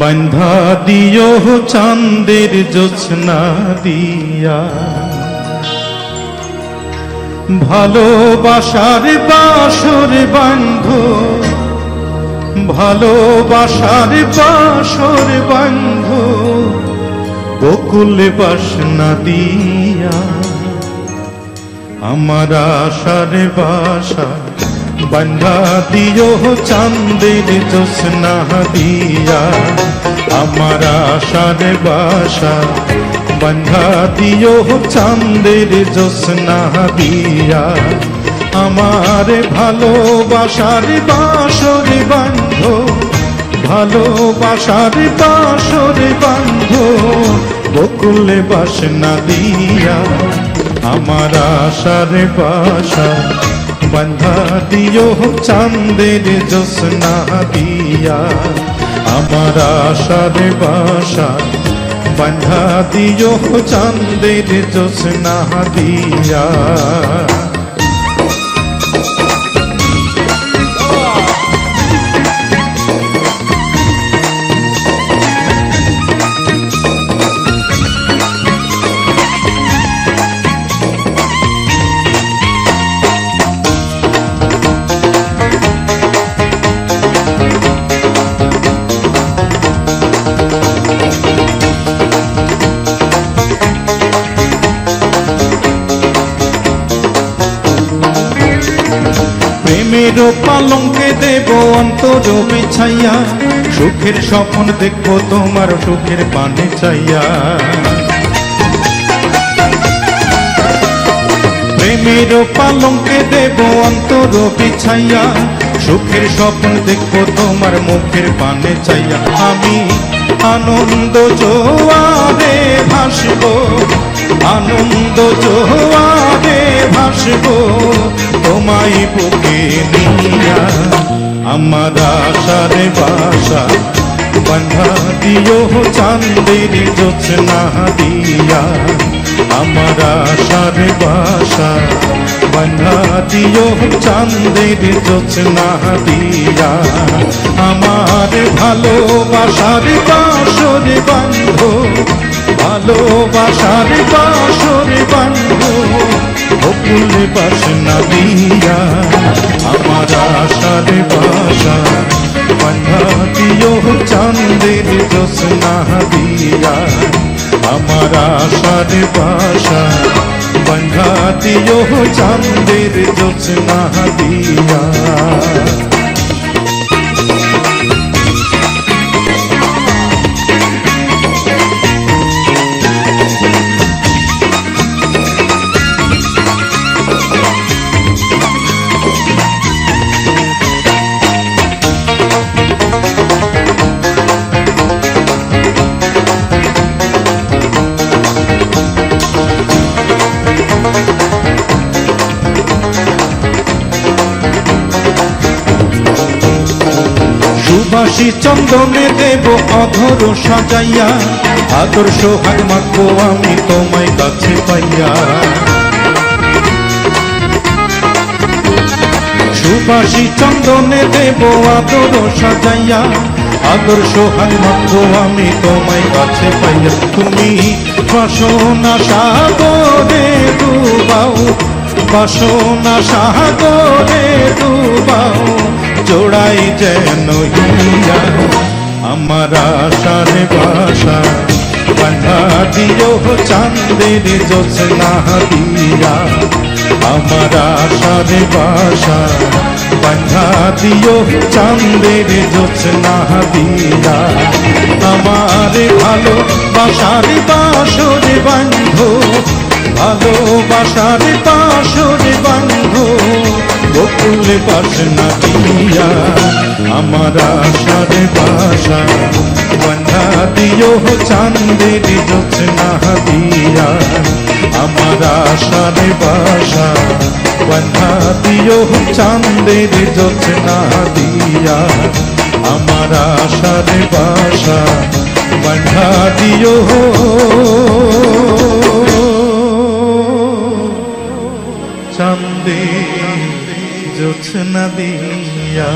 বন্ধা দিও চাঁদের জোছনা দিয়া। ভালোবাসার বাসর বন্ধ, ভালোবাসার বাসর বন্ধ, বকুল বাসনা দিয়া। আমার আশার বাসা বন্ধা দিও চাঁদের জোসনা দিয়া। আমার আশার বাসা বন্ধা দিও চাঁদের জোসনা দিয়া। আমার ভালোবাসার বাসর বন্ধ ভালোবাসার বাসর বন্ধ বকুল বাসনা দিয়া। আমার আশার বাসা বন্ধা দিও চান্দের জোসনা দিয়া। আমার আশার বাসা বান্ধা দিও চান্দের জোসনা দিয়া। পালঙ্কে দেব অন্তর বিছাইয়া। সুখের স্বপ্ন দেখব তোমার সুখের পানে চাইয়া। প্রেমের পালঙ্কে দেব অন্তর বিছাইয়া। সুখের স্বপ্ন দেখব তোমার মুখের পানে চাইয়া। আমি আনন্দ জোয়ারে ভাসব, আনন্দ জোয়ারে ভাসব। তোমায় বুকে নিয়া আমার আশার বাসা বন্ধা দিও চাঁদের জোছনা দিয়া। আমার আশার বাসা বন্ধা দিও চাঁদের জোছনা দিয়া। আমার ভালোবাসার বাসর বন্ধ ভালোবাসার বকুল বাসনা দিয়া, আমার আশার বাসা বন্ধা দিও চাঁদের জোসনা দিয়া। আমার আশার বাসা বন্ধা দিও চাঁদের জোসনা দিয়া। সুবাসী চন্দনে দেব অধর সাজাইয়া। আদর্শ হাত মাখবো আমি তোমায় কাছে পাইয়া। সুবাসী চন্দনে দেব আদর সাজাইয়া। আদর্শ হাত মাখবো আমি তোমায় কাছে পাইয়া। তুমি বাসনা সাগরে ডুবাও। বাসনা সাগরে যেন হিয়া আমার আশার বাসা বন্ধা দিও চাঁদের জোসনা দিয়া আমার আশার বাসা বন্ধা দিও চাঁদের জোসনা দিয়া আমার ভালো বাসার বাসর বন্ধ ভালোবাসার বাসর বন্ধ বকুল না দিয়া আমার আশারে বাসা। বন্ধা দিও চাঁদের জোছনা দিয়া আমার আশারে বাসা। বন্ধা দিও চাঁদের জোছনা দিয়া कुछ न दिया